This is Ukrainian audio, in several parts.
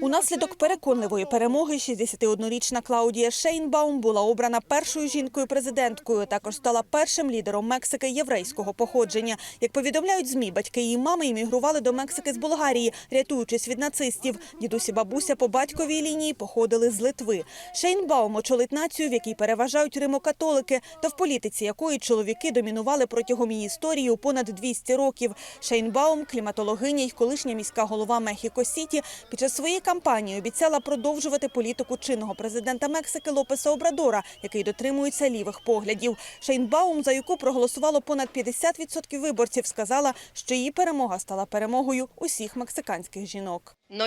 Унаслідок переконливої перемоги 61-річна Клаудія Шейнбаум була обрана першою жінкою-президенткою. Також стала першим лідером Мексики єврейського походження. Як повідомляють змі, батьки її мами іммігрували до Мексики з Болгарії, рятуючись від нацистів. Дідусь і бабуся по батьковій лінії походили з Литви. Шейнбаум очолить націю, в якій переважають римокатолики, та в політиці якої чоловіки домінували протягом її історії у понад 200 років. Шейнбаум, кліматологиня й колишня міська голова Мехіко Сіті, під час своєї кампанії обіцяла продовжувати політику чинного президента Мексики Лопеса Обрадора, який дотримується лівих поглядів. Шейнбаум, за яку проголосувало понад 50% виборців, сказала, що її перемога стала перемогою усіх мексиканських жінок. No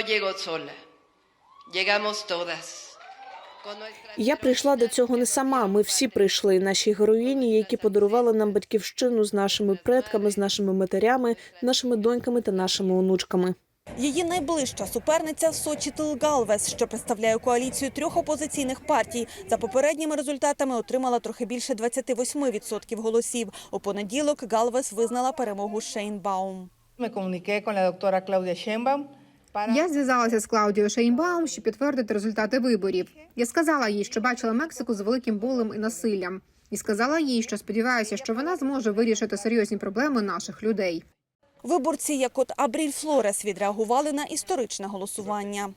llegamos todas. Я прийшла до цього не сама. Ми всі прийшли. Наші героїні, які подарували нам батьківщину з нашими предками, з нашими матерями, нашими доньками та нашими онучками. Її найближча суперниця Сочітл Галвес, що представляє коаліцію трьох опозиційних партій. За попередніми результатами отримала трохи більше 28% голосів. У понеділок Галвес визнала перемогу Шейнбаум. Я зв'язалася з Клаудією Шейнбаум, щоб підтвердити результати виборів. Я сказала їй, що бачила Мексику з великим болем і насиллям, і сказала їй, що сподіваюся, що вона зможе вирішити серйозні проблеми наших людей. Виборці, як от Абріль Флорес, відреагували на історичне голосування.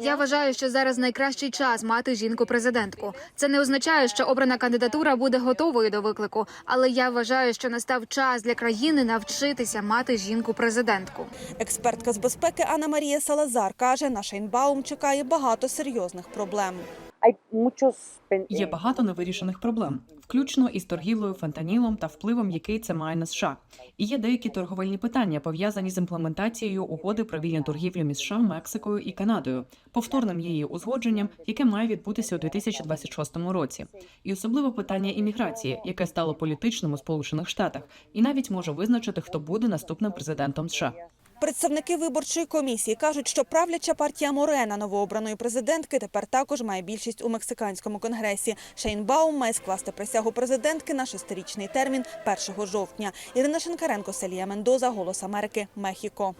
Я вважаю, що зараз найкращий час мати жінку-президентку. Це не означає, що обрана кандидатура буде готовою до виклику, але я вважаю, що настав час для країни навчитися мати жінку-президентку. Експертка з безпеки Анна Марія Салазар каже, на Шейнбаум чекає багато серйозних проблем. Є багато невирішених проблем, включно із торгівлею фентанілом та впливом, який це має на США. І є деякі торговельні питання пов'язані з імплементацією угоди про вільну торгівлю між США, Мексикою і Канадою, повторним її узгодженням, яке має відбутися у 2026 році, і особливо питання імміграції, яке стало політичним у Сполучених Штатах, і навіть може визначити, хто буде наступним президентом США. Представники виборчої комісії кажуть, що правляча партія Морена новообраної президентки тепер також має більшість у мексиканському конгресі. Шейнбаум має скласти присягу президентки на шестирічний термін 1 жовтня. Ірина Шенкаренко, Селія Мендоза, Голос Америки, Мехіко.